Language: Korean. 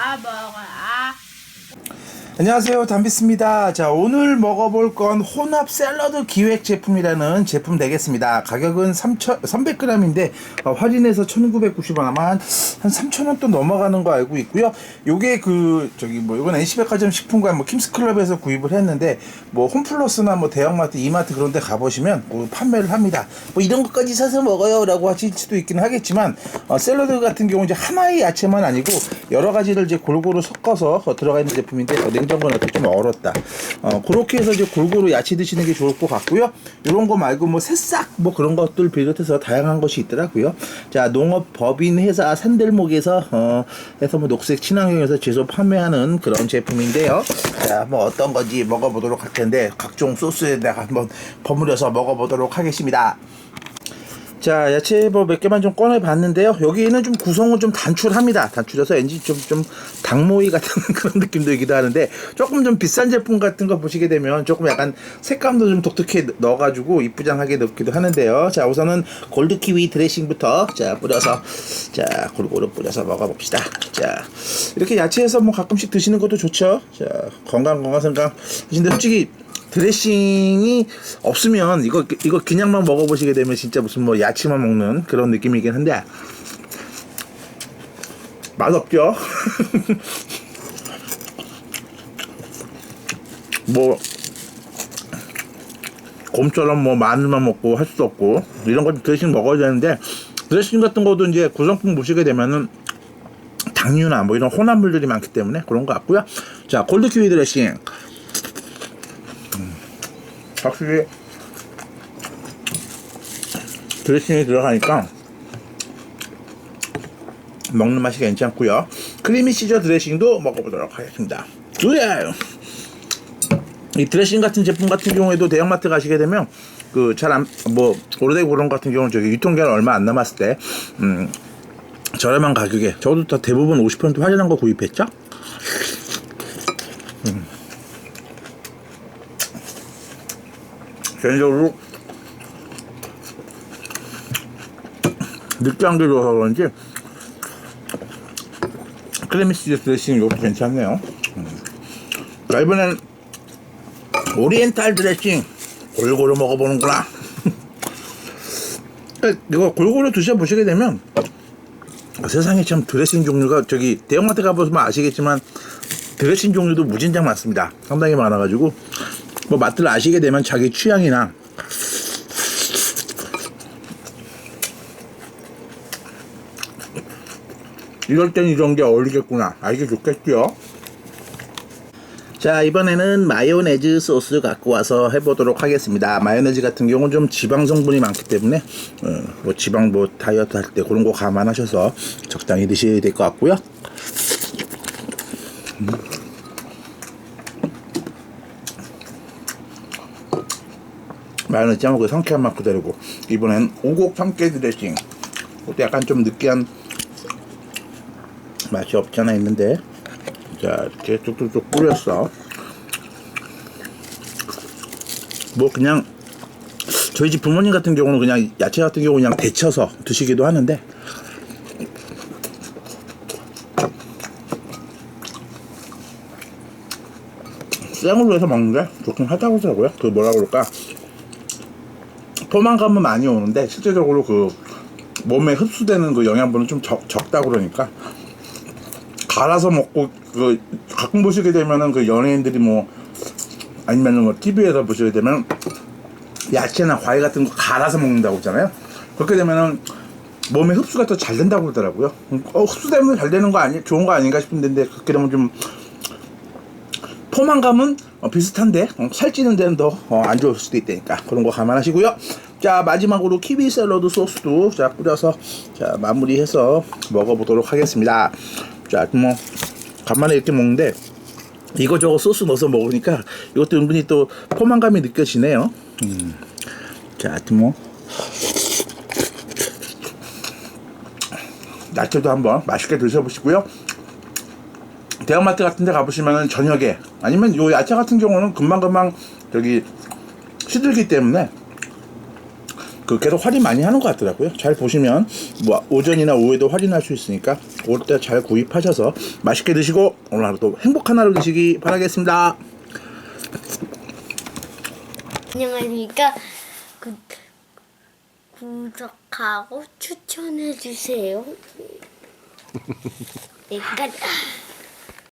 아 아. 안녕하세요. 담비스입니다. 자 오늘 먹어볼 건 혼합 샐러드 기획 제품이라는 제품 되겠습니다. 가격은 300g인데 어, 할인해서 1990원 아마 한, 한 3000원 또 넘어가는 거 알고 있고요. 요게 그 저기 뭐 이건 NC백화점 식품관 뭐 킴스클럽에서 구입을 했는데 뭐 홈플러스나 뭐 대형마트 이마트 그런 데 가보시면 뭐 판매를 합니다. 뭐 이런 것까지 사서 먹어요 라고 하실 수도 있긴 하겠지만 어, 샐러드 같은 경우 이제 하나의 야채만 아니고 여러 가지를 이제 골고루 섞어서 어, 들어가 있는 제품인데 어, 냉장고에 넣기 좀 어렵다. 어, 그렇게 해서 이제 골고루 야채 드시는 게 좋을 것 같고요. 이런 거 말고 뭐 새싹 뭐 그런 것들 비롯해서 다양한 것이 있더라고요. 자, 농업 법인 회사 산들목에서 어, 해서 뭐 녹색 친환경에서 제조 판매하는 그런 제품인데요. 자, 뭐 어떤 건지 먹어보도록 할 텐데 각종 소스에다가 한번 버무려서 먹어보도록 하겠습니다. 자, 야채 뭐 몇 개만 좀 꺼내 봤는데요. 여기는 좀 구성은 좀 단출합니다. 단출해서 왠지 좀, 좀 닭모이 같은 그런 느낌도 있기도 하는데 조금 좀 비싼 제품 같은 거 보시게 되면 조금 약간 색감도 좀 독특해 넣어 가지고 이쁘장하게 넣기도 하는데요. 자, 우선은 골드 키위 드레싱부터 자, 뿌려서 자, 골고루 뿌려서 먹어 봅시다. 자, 이렇게 야채에서 뭐 가끔씩 드시는 것도 좋죠. 자, 건강, 건강 생각. 근데 솔직히 드레싱이 없으면 이거 이거 그냥만 먹어보시게 되면 진짜 무슨 뭐 야채만 먹는 그런 느낌이긴 한데 맛 없죠. 뭐 곰처럼 뭐 마늘만 먹고 할 수도 없고 이런 거 드레싱 먹어야 되는데 드레싱 같은 것도 이제 구성품 보시게 되면은 당류나 뭐 이런 혼합물들이 많기 때문에 그런 거 같고요. 자 골드 키위 드레싱 확실히 드레싱이 들어가니까 먹는 맛이 괜찮고요. 크리미 시저 드레싱도 먹어보도록 하겠습니다. 그래. 이 드레싱 같은 제품 같은 경우에도 대형마트 가시게 되면 그 잘안뭐 오래되고 그런 것 같은 경우는 저기 유통기한 얼마 안 남았을 때 음, 저렴한 가격에 저도 다 대부분 50% 할인한 거 구입했죠. 개인적으로 느끼한 게 좋아서 그런지 크레미시즈 드레싱 이것도 괜찮네요. 음. 자 이번엔 오리엔탈 드레싱 골고루 먹어보는구나. 이거 골고루 드셔보시게 되면 세상에 참 드레싱 종류가 저기 대형마트 가보시면 아시겠지만 드레싱 종류도 무진장 많습니다. 상당히 많아가지고 뭐 맛들 아시게 되면 자기 취향이나. 이럴 땐 이런 게 어울리겠구나. 알게 좋겠죠 자 이번에는 마요네즈 소스 갖고 와서 해보도록 하겠습니다. 마요네즈 같은 경우는 좀 지방 성분이 많기 때문에 어, 뭐 지방 뭐 다이어트 할 때 그런 거 감안하셔서 적당히 드셔야 될 것 같고요. 음. 마요네즈 짜먹고 상쾌한 맛 그대로고. 이번엔 오곡 참깨 드레싱 그것도 약간 좀 느끼한 맛이 없지 않아 있는데. 자 이렇게 쭉쭉쭉 뿌렸어. 뭐 그냥 저희 집 부모님 같은 경우는 그냥 야채 같은 경우 그냥 데쳐서 드시기도 하는데. 생으로 해서 먹는 게 좋긴 하다고 하더라고요. 그 뭐라 그럴까 포만감은 많이 오는데 실제적으로 그 몸에 흡수되는 그 영양분은 좀 적, 적다 그러니까 갈아서 먹고 그 가끔 보시게 되면은 그 연예인들이 뭐 아니면은 뭐 TV에서 보시게 되면 야채나 과일 같은 거 갈아서 먹는다고 했잖아요. 그렇게 되면은 몸에 흡수가 더 잘 된다고 그러더라고요. 어, 흡수되면 잘 되는 거 아니 좋은 거 아닌가 싶은데 그렇게 되면 좀 포만감은 어, 비슷한데 어, 살찌는 데는 더안 좋을 수도 있다니까 그런 거 감안하시고요. 자 마지막으로 키위 샐러드 소스도 자 뿌려서 자 마무리해서 먹어보도록 하겠습니다. 자뭐 간만에 이렇게 먹는데 이거저거 소스 넣어서 먹으니까 이것도 은근히 또 포만감이 느껴지네요. 음. 자 하여튼 뭐 야채도 한번 맛있게 드셔보시고요. 대형마트 같은 데 가보시면은 저녁에 아니면 요 야채 같은 경우는 금방금방 저기 시들기 때문에 그 계속 할인 많이 하는 것 같더라고요. 잘 보시면 뭐 오전이나 오후에도 할인할 수 있으니까 그럴 때 잘 구입하셔서 맛있게 드시고 오늘 하루도 행복한 하루 되시기 바라겠습니다. 안녕하십니까. 구, 구독하고 추천해 주세요. 내가